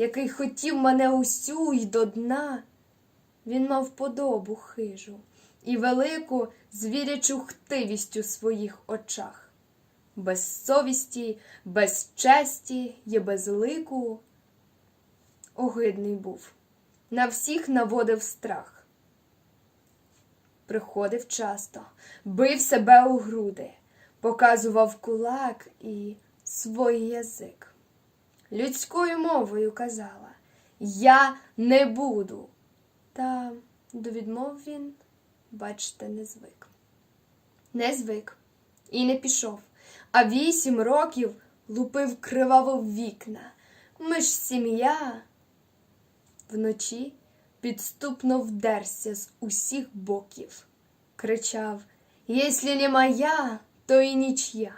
який хотів мене усю й до дна. Він мав подобу хижу і велику звірячу хтивість у своїх очах. Без совісті, без честі й без лику. Огидний був, на всіх наводив страх. Приходив часто, бив себе у груди, показував кулак і свій язик людською мовою казала Я не буду. Та до відмов він, бачте, не звик. Не звик і не пішов, а вісім років лупив криваво в вікна. Ми ж сім'я. Вночі підступно вдерся з усіх боків. Кричав Єслі не моя, то і нічия.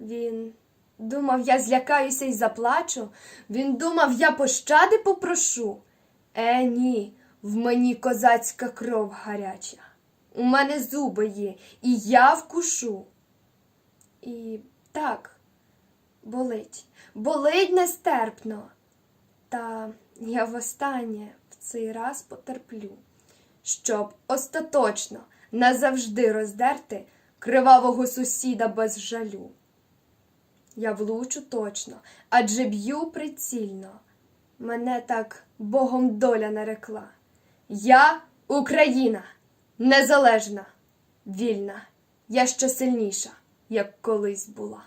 Він Думав, я злякаюся і заплачу. Він думав, я пощади попрошу. Е, ні, в мені козацька кров гаряча. У мене зуби є, і я вкушу. І так, болить, болить нестерпно. Та я востаннє в цей раз потерплю, щоб остаточно назавжди роздерти кривавого сусіда без жалю. Я влучу точно, адже б'ю прицільно. Мене так Богом доля нарекла. Я Україна, незалежна, вільна, я ще сильніша, як колись була.